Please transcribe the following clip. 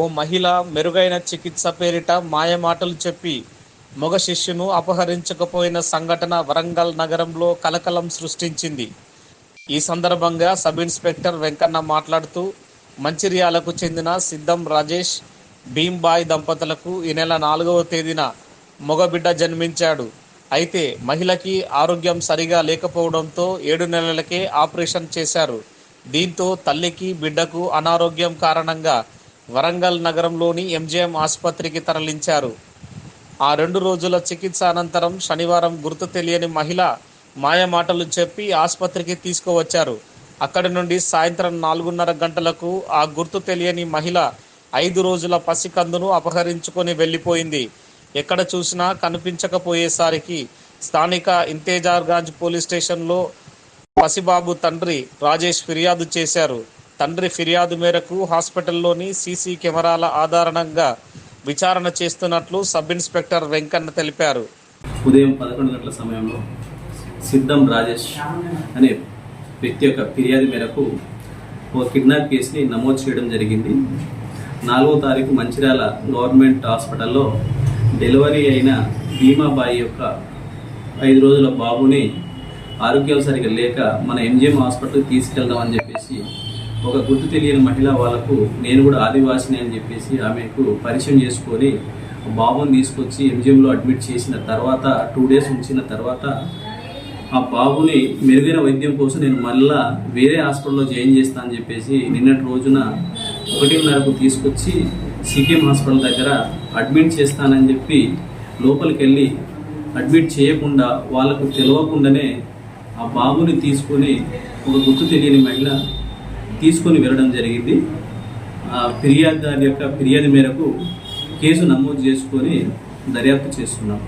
ఓ మహిళ మెరుగైన చికిత్స పేరిట మాయమాటలు చెప్పి మగ శిష్యును అపహరించకపోయిన సంఘటన వరంగల్ నగరంలో కలకలం సృష్టించింది. ఈ సందర్భంగా సబ్ ఇన్స్పెక్టర్ వెంకన్న మాట్లాడుతూ మంచిర్యాలకు చెందిన సిద్ధం రాజేష్ భీంబాయ్ దంపతులకు ఈ నెల నాలుగవ తేదీన మగబిడ్డ జన్మించాడు. అయితే మహిళకి ఆరోగ్యం సరిగా లేకపోవడంతో ఏడు నెలలకే ఆపరేషన్ చేశారు. దీంతో తల్లికి బిడ్డకు అనారోగ్యం కారణంగా వరంగల్ నగరంలోని ఎంజీఎం ఆసుపత్రికి తరలించారు. ఆ రెండు రోజుల చికిత్స అనంతరం శనివారం గుర్తు తెలియని మహిళ మాయమాటలు చెప్పి ఆసుపత్రికి తీసుకువచ్చారు. అక్కడి నుండి సాయంత్రం నాలుగున్నర గంటలకు ఆ గుర్తు తెలియని మహిళ ఐదు రోజుల పసికందును అపహరించుకొని వెళ్ళిపోయింది. ఎక్కడ చూసినా కనిపించకపోయేసరికి స్థానిక ఇంతేజార్గాంజ్ పోలీస్ స్టేషన్లో పసిబాబు తండ్రి రాజేష్ ఫిర్యాదు చేశారు. తండ్రి ఫిర్యాదు మేరకు హాస్పిటల్లోని సీసీ కెమెరాల ఆధారంగా విచారణ చేస్తున్నట్లు సబ్ ఇన్స్పెక్టర్ వెంకన్న తెలిపారు. ఉదయం పదకొండు గంటల సమయంలో సిద్ధం రాజేష్ అనే వ్యక్తి యొక్క ఫిర్యాదు మేరకు ఒక కిడ్నాప్ కేసుని నమోదు చేయడం జరిగింది. నాలుగో తారీఖు మంచిర్యాల గవర్నమెంట్ హాస్పిటల్లో డెలివరీ అయిన భీమాబాయి యొక్క ఐదు రోజుల బాబుని ఆరోగ్యం సరిగా లేక మన ఎంజిఎం హాస్పిటల్కి తీసుకెళ్దామని చెప్పేసి ఒక గుర్తు తెలియని మహిళ వాళ్ళకు నేను కూడా ఆదివాసిని అని చెప్పేసి ఆమెకు పరిచయం చేసుకొని బాబుని తీసుకొచ్చి ఎంజిఎంలో అడ్మిట్ చేసిన తర్వాత టూ డేస్ ఉంచిన తర్వాత ఆ బాబుని మెరుగైన వైద్యం కోసం నేను మళ్ళా వేరే హాస్పిటల్లో జాయిన్ చేస్తా అని చెప్పేసి నిన్నటి రోజున ఒకటిన్నరకు తీసుకొచ్చి సికిఎం హాస్పిటల్ దగ్గర అడ్మిట్ చేస్తానని చెప్పి లోపలికి వెళ్ళి అడ్మిట్ చేయకుండా వాళ్ళకు తెలియకుండానే ఆ బాబుని తీసుకొని ఒక గుర్తు తెలియని మహిళ తీసుకొని వెళ్ళడం జరిగింది. ఆ ఫిర్యాదుదారు యొక్క ఫిర్యాదు మేరకు కేసు నమోదు చేసుకొని దర్యాప్తు చేస్తున్నాం.